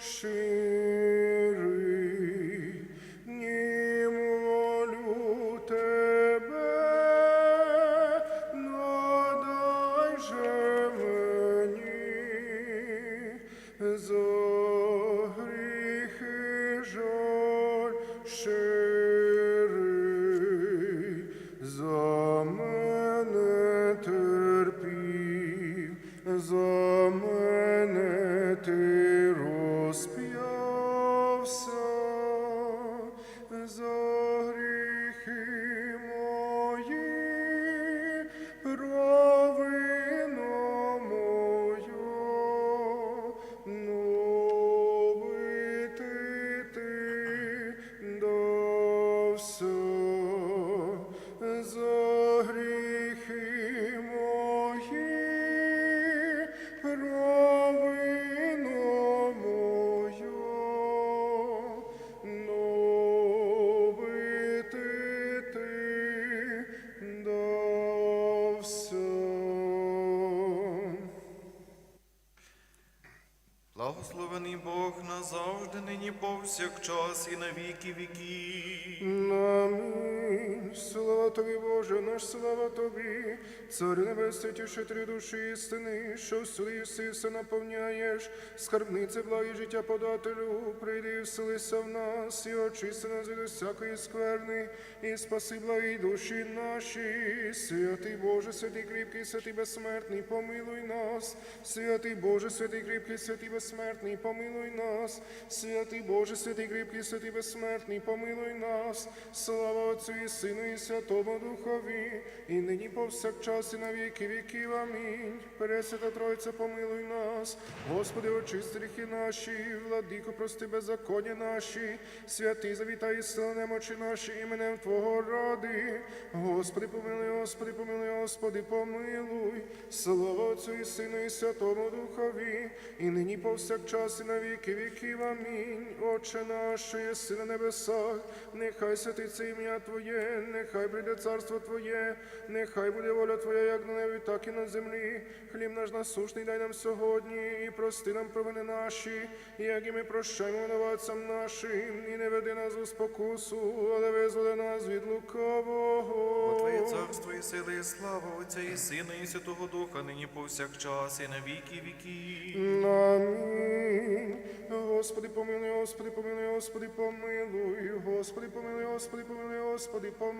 schön. so назавжди, нині повсякчас і на віки віків. Слава тобі, Боже, наш слава тобі, Царю небесний, тішителю душі істини, що всюди єси все наповняєш, скарбнице благі життя подателю, прийди і вселися в нас, і очисти нас від всякої скверни, і спаси благі душі наші. Святий Боже, святий кріпкий, святий безсмертний, помилуй нас. Святий Боже, святий кріпкий, святий безсмертний, помилуй нас. Святий Боже, святий кріпкий, святий безсмертний, помилуй нас. Слава Отцю і Сину, і Святому Духові, і нині повсякчас, і на віки віків. Амінь. Пресвята Тройця, помилуй нас. Господи, очисти гріхи наші, владико, прости беззаконня наші, святий завітай і сила немочі наші, іменем Твого ради. Господи, помилуй, Господи, помилуй, Господи, помилуй. Слава Отцю і Сину, і Святому Духові, і нині повсякчас, і на віки віків. Амінь. Отче наш, що єси на небесах, нехай святиться ім'я Твоє, нехай прийде царство Твоє, нехай буде воля Твоя, як на небі, так і на землі. Хліб наш насушний дай нам сьогодні, і прости нам провини наші, як і ми прощаємо винуватцям нашим, і не веди нас у спокусу, але визволи нас від лукавого. Бо Твоє царство і сили, і слава Отця і Сина, і Святого Духа, нині повсякчас і на віки віків. Амінь. Господи, помилуй, Господи, помилуй, Господи, помилуй, Господи, помилуй, Господи, помилуй, Господи, помилуй,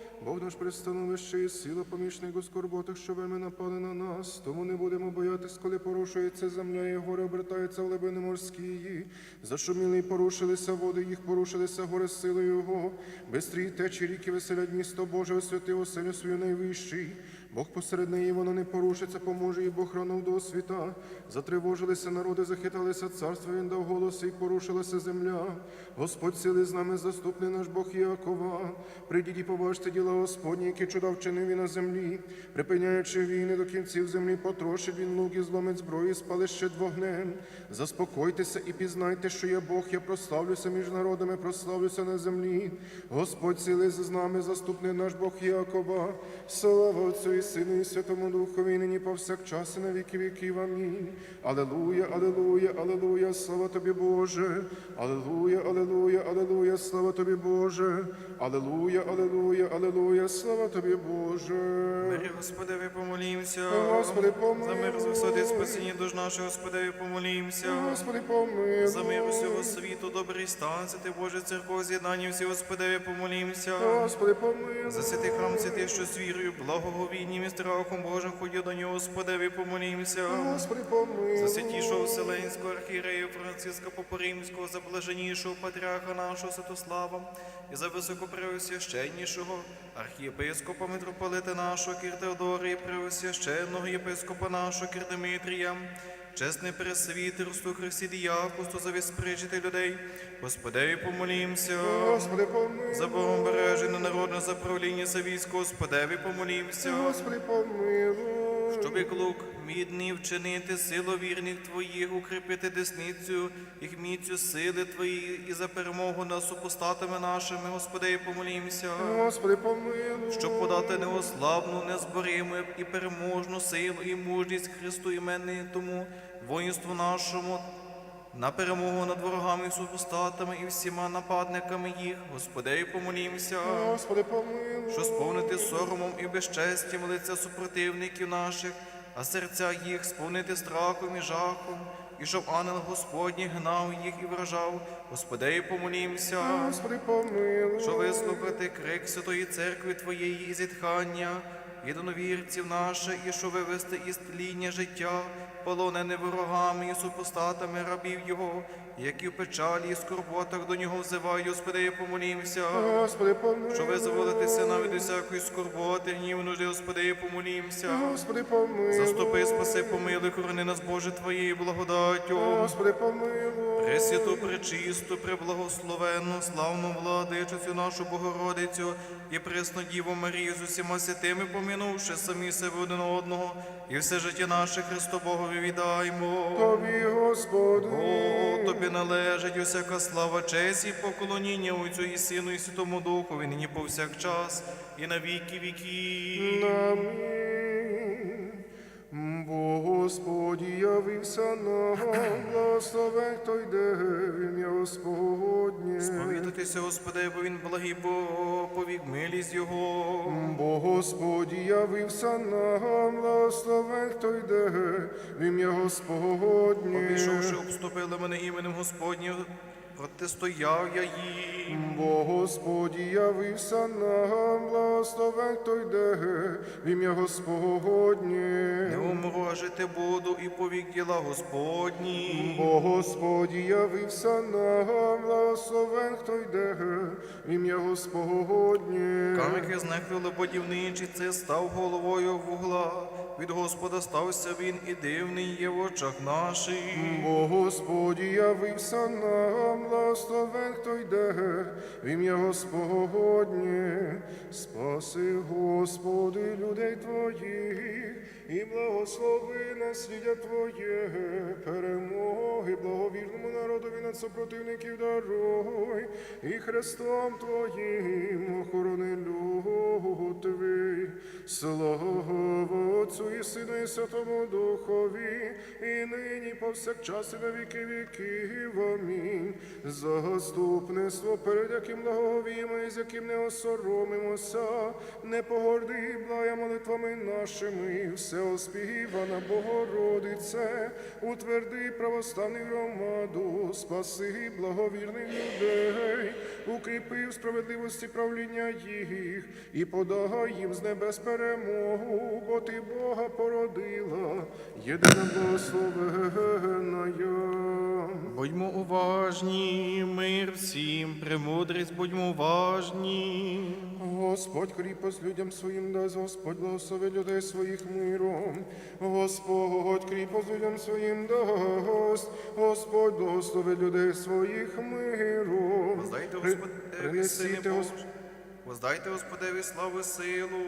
Бог наш пристановище і сила помічник у скорботах, що вельми напали на нас, тому не будемо боятись, коли порушується земля, і горе обертаються в глибини морські. Зашуміли і порушилися води, їх порушилися горе сили Його. Бистрі течі ріки веселять місто Боже, освяти оселю свою найвищий. Бог посеред неї воно не порушиться, поможе їй Бог рано до світа. Затривожилися народи, захиталися царства, він дав голос, і порушилася земля. Господь сили з нами, заступний наш Бог Якова. Прийдіть і побачте діла Господні, які чуда вчинив він на землі, припиняючи війни до кінців землі, потрошить він лук і зломить зброї, спалище вогнем. Заспокойтеся і пізнайте, що я Бог, я прославлюся між народами, прославлюся на землі. Господь сили з нами, заступний наш Бог Якова. Слава Отцю і Сину, і Святому Духові, і нині повсякчас, і на віки віків. Амінь. Алелуя, алелуя, алелуя, слава тобі, Боже. Алелуя, алелуя, алелуя, слава тобі, Боже. Алелуя, алелуя, алелуя, слава тобі, Боже. Мирі, Господеві, помолімся. Господи, помилуй. За мир з висоти спасіння душ нашого, Господеві, помолімся. Господи, помилуй. За мир усього світу, добрий стан, святи Боже, церков, з'єднання всі, Господеві, помолімся. Господи, помилуй. За святий храм святий, що з вірою, благоговінням і страхом Божим ходів до нього, Господеві, помолімся. Господи, помилуй. За святішого Вселенського архієрея Франциска Попоримського, за блаженнішого патріарха нашого Святослава, і за високопреосвященнішого архієпископа митрополита нашого Кір і преосвященного єпископа нашого Кір Чесний пресвітерство Христі Діякусту за віспричити людей, Господеві помолімся. Господи, помилуй. За Богом береження народне заправління за військо, Господеві помолімся. Господи, помилуй. Щоб клук лук мідний вчинити силу вірних Твоїх, укріпити десницю їх міцю сили Твої і за перемогу над супостатами нашими, Господи, помолімся. Господи, помилуй. Щоб подати неослабну, незбориму і переможну силу і мужність Христу іменний тому воїнству нашому, на перемогу над ворогами і супостатами і всіма нападниками їх, Господи, помолімся Господи, помилуй. що сповнити соромом і безчестям лиця супротивників наших, а серця їх сповнити страхом і жахом, і щоб ангел Господній гнав їх і вражав, Господи, помолімся, Господи, помилуй. що вислухати крик Святої Церкви Твоєї і зітхання, єдиновірців наших, і що вивести із тління життя, полонене ворогами і супостатами рабів Його, які в печалі і скорботах до нього взивають, Господи, помолімся. Господи, помилуй. Що визволитися навіть від всякої скорботи, гнів нужди, Господи, помолімся. Господи, помилуй. Заступи, спаси, помилуй, хорони нас, Боже, Твоєю благодаттю. Господи, помилуй. Пресвяту, пречисту, преблагословенну, славну владичицю нашу Богородицю і пресну Діву Марію з усіма святими, помінувши самі себе один одного, і все життя наше Христо Богові віддаймо. Тобі, Господи. О, тобі належить усяка слава, честь і поклоніння Отцю і Сину і Святому Духові, нині повсякчас і на віки віків. Бо Господь явився нам, благословен, хто йде в ім'я Господнє. Сповідатися, Господи, бо він благий Бог, повік милість Його. Бо Господь явився нам, благословен, хто йде в ім'я Господнє. Обійшовши, обступили мене іменем Господнім, протистояв я їм. Бо Господь явився нам, благословен, хто йде в ім'я Господнє. Не умру, буду, і повік діла Господні. Бо Господь явився нам, благословен, хто йде в ім'я Господнє. Камики знехтили будівничі, це став головою вугла. Від Господа стався він і дивний є в очах наших. Бо Господь явився нам, благословен, хто йде в ім'я Господнє. Спаси, Господи, людей Твоїх, і благослови наслідя Твоє, перемоги, благовірному народові над супротивників даруй, і Христом Твоїм охорони люд Твій. Слава Отцю і Сину і Святому Духові, і нині повсякчас і на віки віків. Амінь. Заступництво, перед яким благовіємо і з яким не осоромимося, не погорди, благая молитвами нашими, все оспівана Богородице, утверди православну громаду, спаси благовірних людей, укріпи в справедливості правління їх і подай їм з небес перемогу, бо ти Бога породила, єдина благословена. Будьмо уважні, мир всім, премудрість, будьмо уважні. Господь кріпость людям своїм дасть, Господь благослови людей своїх миром. Господь кріпость людям своїм дасть, Господь благослови людей своїх миром. Воздайте Господеві принесіть, сили Гос- Божі. Воздайте Господеві славу силу.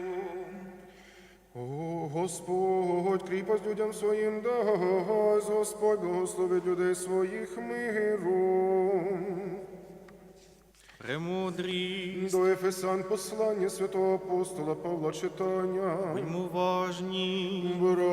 О, Господь, кріпость людям своїм дасть, Господь благословить людей своїх миром. Премудрість, До Ефесян послання святого апостола Павла читання. будьмо важні. Браття,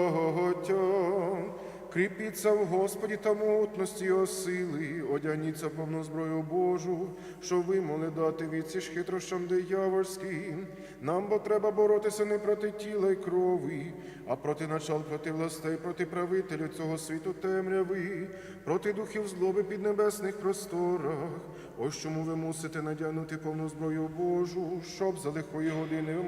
кріпіться в Господі та мутності його сили, одягніться повну зброю Божу, що ви могли дати відсіч хитрощам диявольським. Нам бо треба боротися не проти тіла й крові, а проти начал, проти властей, проти правителів цього світу темряви, проти духів злоби під небесних просторах. Ось чому ви мусите надягнути повну зброю Божу, щоб за лихої години ви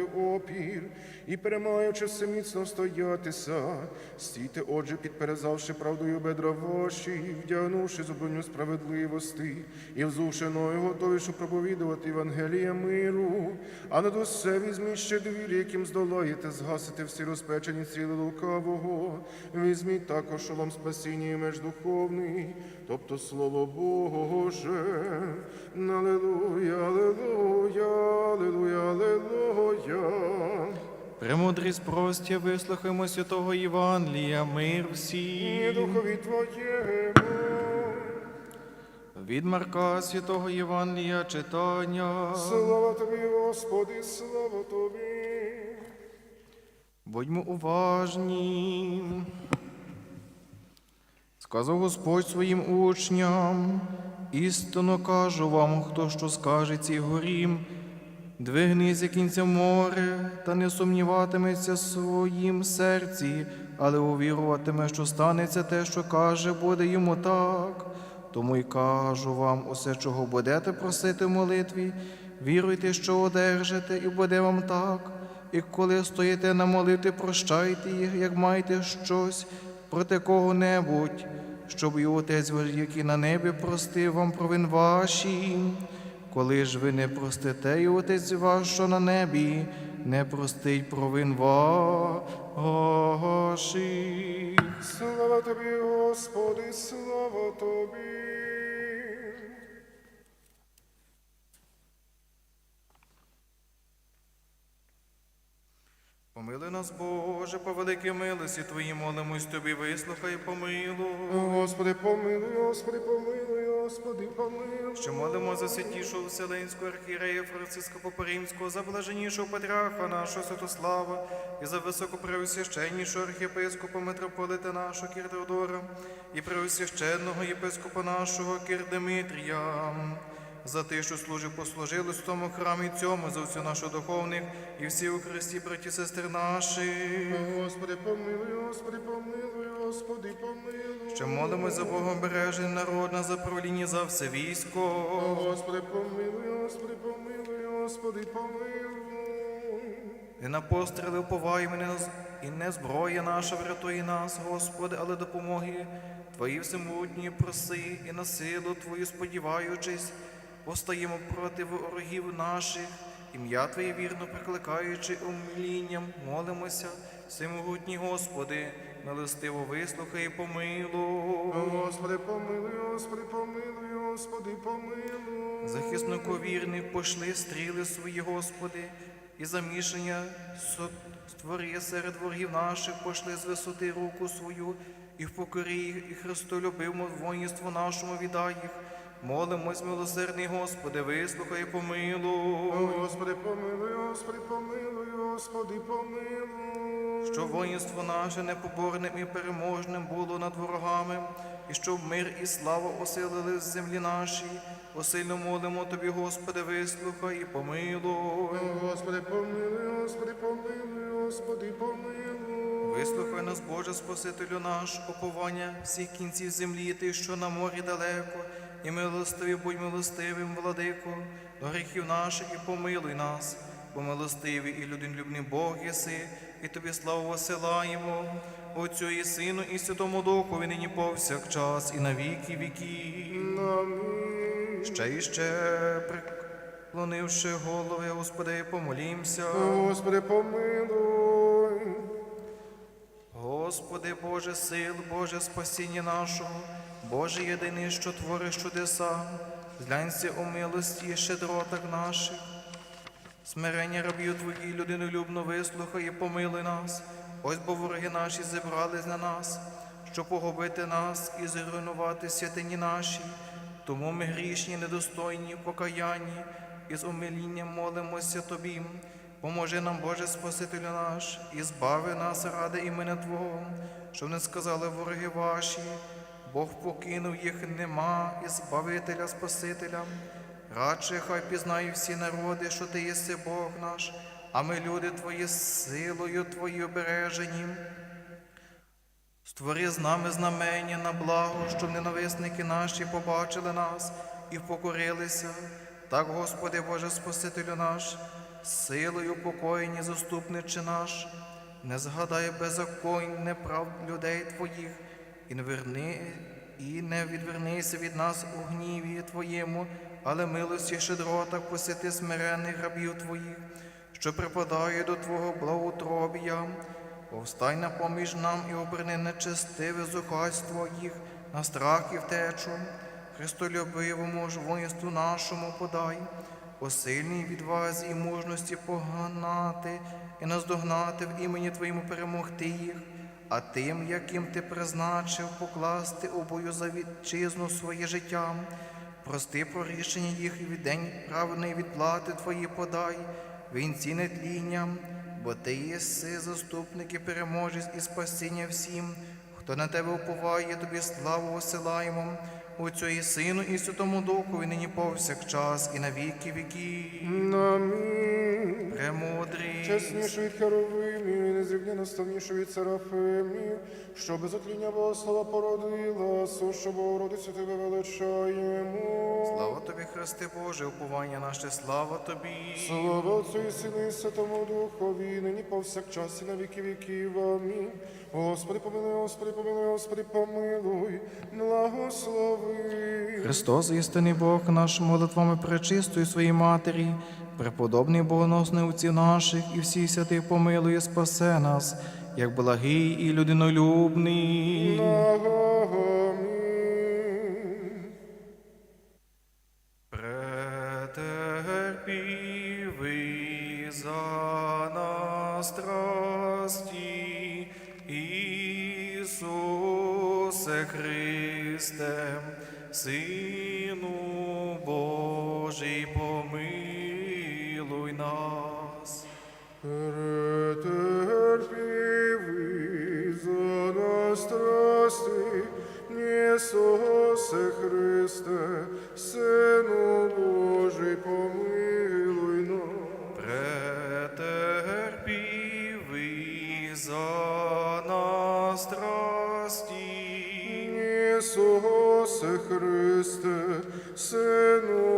опір і перемагаючи все міцно стоятися. Стійте, отже, підперезавши правдою бедра ваші, вдягнувши зуброню справедливості і взувши готові, щоб проповідувати Євангелія миру, а над усе візьміть ще двір, яким здолаєте, згасити всі розпечені стріли лукавого. Візьміть також шолом спасіння і меч духовний, тобто слово Боже. Аллилуйя, аллилуйя, аллилуйя, аллилуйя. Премудрість простя, вислухаймо святого Євангелія, мир І всім. духові Твоєму. Від Марка святого Євангелія читання. Слава Тобі, Господи, слава Тобі. Будьмо уважні. Сказав Господь своїм учням, істинно кажу вам, хто що скаже цій горім, двигнися кінця море, та не сумніватиметься в своїм серці, але увіруватиме, що станеться те, що каже, буде йому так. Тому й кажу вам, усе, чого будете просити в молитві, віруйте, що одержите, і буде вам так. І коли стоїте на молитві, прощайте їх, як маєте щось проти кого-небудь, щоб і Отець який на небі, простив вам провин ваші. Коли ж ви не простите, і Отець ваш, що на небі, не простить провин ваших. Слава Тобі, Господи, слава Тобі. Помили нас, Боже, по великій милості Твої молимось Тобі, вислухай, помилуй. Господи, помилуй, Господи, помилуй, Господи, помилуй. Що молимо за святішого Вселенського архієрея Франциска Попоримського, за блаженнішого патріарха нашого Святослава і за високопреосвященнішого архієпископа митрополита нашого Кірдодора і преосвященного єпископа нашого Кірдемитрія. За те, що служив, послужили в тому храмі цьому, за всю нашу духовних і всі у Христі, браті, сестри наші. Господи, помилуй, Господи, помилуй, Господи, помилуй. Що молимось за Богом бережний народ, на заправління за все військо. Господи, помилуй, Господи, помилуй, Господи, помилуй. І на постріли уповаємо, і не і не зброя наша врятує нас, Господи, але допомоги Твої всемогутні проси, і на силу Твою сподіваючись, постаємо проти ворогів наших, ім'я Твоє вірно прикликаючи умилінням, молимося, всемогутній Господи, милостиво вислухай і помилуй. Господи, помилуй, Господи, помилуй, Господи, помилуй. Захиснику вірних пошли стріли свої, Господи, і замішання створи серед ворогів наших, пошли з висоти руку свою, і в покорі їх, і Христолюбивому воїнству нашому віддай їх. Молимось, милосердний Господи, вислухай і помилуй. Господи, помилуй, Господи, помилуй, Господи, помилуй. Що воїнство наше непоборним і переможним було над ворогами, і щоб мир і слава осилили з землі нашій. Осильно молимо Тобі, Господи, вислухай і помилуй. Господи, помилуй, Господи, помилуй, Господи, помилуй. Вислухай нас, Боже, Спасителю наш, оповання всіх кінців землі, ти, що на морі далеко, і милостиві, будь милостивим, владико, до гріхів наших і помилуй нас, бо милостивий і людинлюбний Бог єси, і тобі славу осилаємо, Отцю і Сину, і Святому Духу, і нині повсякчас, і на віки віків. Амінь. Ще і ще приклонивши голови, Господи, помолімся. Господи, помилуй. Господи, Боже сил, Боже спасіння нашого, Боже єдиний, що твориш чудеса, зглянься у милості і щедротах наших. Смирення рабів Твої, людинолюбно вислухай і помилуй нас. Ось бо вороги наші зібрались на нас, щоб погубити нас і зруйнувати святині наші. Тому ми грішні, недостойні покаянні, і з умилінням молимося Тобі. Поможи нам, Боже Спасителю наш, і збави нас ради імені Твого, щоб не сказали вороги ваші, Бог покинув їх нема, і Збавителя Спасителя. Радше хай пізнають всі народи, що Ти єси Бог наш, а ми, люди Твої, силою Твої обережені. Створи з нами знамення на благо, щоб ненависники наші побачили нас і впокорилися. Так, Господи Боже Спасителю наш, силою покоєні заступниче наш, не згадай беззаконь, неправд людей Твоїх, і не верни, і не відвернися від нас у гніві Твоєму, але милості щедротах посіти смирених рабів Твоїх, що припадає до Твого благоутробія. Повстань на поміж нам і оберни нечестиве зухальство їх на страх і втечу. Христолюбивому ж воїнству нашому подай, по сильній відвазі і мужності поганати і наздогнати в імені Твоєму перемогти їх, а тим, яким ти призначив, покласти у бою за вітчизну своє життя. Прости прорішення їх і від день праведної відплати Твої подай, вінці нетлінням, бо ти єси заступник і переможець і спасіння всім, хто на тебе уповає, тобі славу осилаємо, Отцю і Сину, і Святому Духу, і нині повсякчас, і на віки віків. Амінь. Премудрий. Чесніше від незрівняно наставніше від Серафимів, що без отління Богослова породила, сущо Богородицю тебе величаємо. Слава тобі, Христе Боже, уповання наше, слава тобі. Слава Отцю і Сину і Святому Духові, нині повсякчас і на віки віків. Амінь. Господи, помилуй, Господи, помилуй, Господи, помилуй, благослови. Христос, істинний Бог наш, молитвами пречистої своїй Матері, преподобний богоносний отці наших і всі святи помилує, спасе нас, як благий і людинолюбний. Претерпівий за нас страсти, Ісусе Христе, Сину Божий, помилуй нас. Претерпівий за нас страсті, Ісусе Христе, Сину